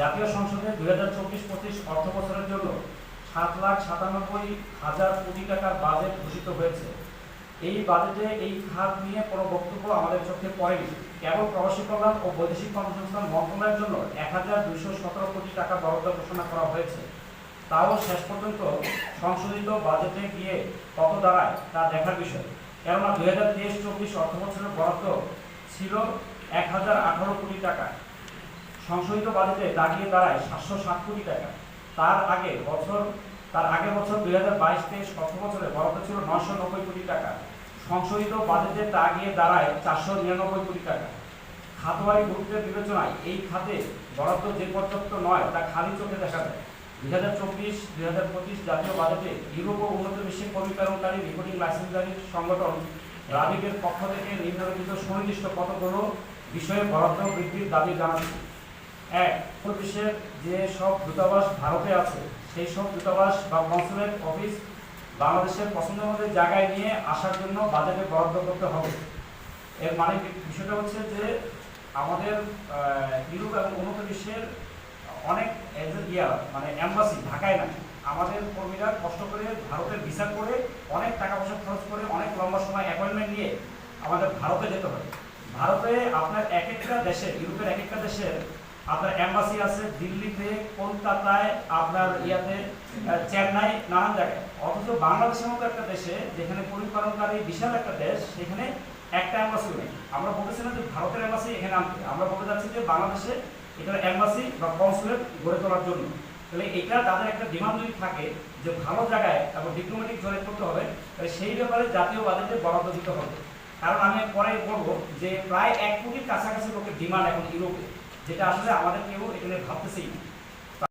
জাতীয় সংসদে দুই হাজার চব্বিশ পঁচিশ অর্থ বছরের জন্য সাত লাখ সাতানব্বই হাজার কোটি টাকার বাজেট ঘোষিত হয়েছে। এই বাজেটে এই খাত নিয়ে কোনো বক্তব্য আমাদের চোখে পড়েনি। কেবল প্রবাসী কল্যাণ ও বৈদেশিক কর্মসংস্থান মন্ত্রণালয়ের জন্য এক হাজার দুইশো সতেরো কোটি টাকা বরাদ্দ ঘোষণা করা হয়েছে। তাও শেষ পর্যন্ত সংশোধিত বাজেটে গিয়ে কত দাঁড়ায় তা দেখার বিষয়। কেননা দুই হাজার তেইশ চব্বিশ অর্থ বছরের বরাদ্দ ছিল এক হাজার আঠারো কোটি টাকা। সংশোধিত বাজেটে দাঁড়িয়ে দাঁড়ায় সাতশো ষাট কোটি টাকা। তার আগে বছর তার আগের বছর দুই হাজার বাইশ তেইশ অর্থ বছরে বরাদ্দ ছিল নশো নব্বই কোটি টাকা। সংশোধিত বাজেটে তা গিয়ে দাঁড়ায় চারশো নিরানব্বই কোটি টাকা। খাতওয়ারি গুরুত্বের বিবেচনায় এই খাতে বরাদ্দ যে পর্যাপ্ত নয় তা খালি চোখে দেখা যায়। দুই হাজার চব্বিশ দুই হাজার পঁচিশ জাতীয় বাজেটে ইউরোপ ও উন্নত বিশ্বের কর্মীকরণকারী রেকর্ডিং লাইসেন্সধারী সংগঠন রাবিকের পক্ষ থেকে নির্ধারিত সুনির্দিষ্ট কতগুলো বিষয়ে বরাদ্দ বৃদ্ধির দাবি জানাচ্ছে। এক বিশ্বের যে সব দূতাবাস ভারতে আছে, সেই সব দূতাবাস বা কনসুলেট অফিস বাংলাদেশের পছন্দ মতো জায়গায় নিয়ে আসার জন্য বাজেটে বরাদ্দ করতে হবে। এর মানে বিষয়টা হচ্ছে যে আমাদের ইউরোপ এবং উন্নত বিশ্বের অনেক ইয়া মানে অ্যাম্বাসি ঢাকায় না আমাদের কর্মীরা কষ্ট করে ভারতের ভিসা করে অনেক টাকা পয়সা খরচ করে অনেক লম্বা সময় অ্যাপয়েন্টমেন্ট নিয়ে আমাদের ভারতে যেতে হয়। ভারতে আপনার এক একটা দেশে ইউরোপের এক একটা দেশের আপনার অ্যাম্বাসি আছে, দিল্লিতে, কলকাতায়, আপনার ইয়াতে চেন্নাই, নানান জায়গায়। অথচ বাংলাদেশের মতো একটা দেশে যেখানে পরিপালনকারী বিশাল একটা দেশ, সেখানে একটা অ্যাম্বাসি নেই। আমরা বলতেছি না যে ভারতের অ্যাম্বাসি এখানে আনতে। আমরা বলতে যাচ্ছি যে বাংলাদেশে এটার অ্যাম্বাসি বা কনসুলেট গড়ে তোলার জন্য। তাহলে এটা তাদের একটা ডিমান্ড যদি থাকে যে ভালো জায়গায় এবং ডিপ্লোম্যাটিক জয়েন করতে হবে, তাহলে সেই ব্যাপারে জাতীয় বাজেটে বরাদ্দ দিতে হবে। কারণ আমি পরে বলব যে প্রায় এক কোটির কাছাকাছি লোকের ডিমান্ড এখন ইউরোপে। যেটা আসলে আমাদের কেউ এখানে ভাবতেছি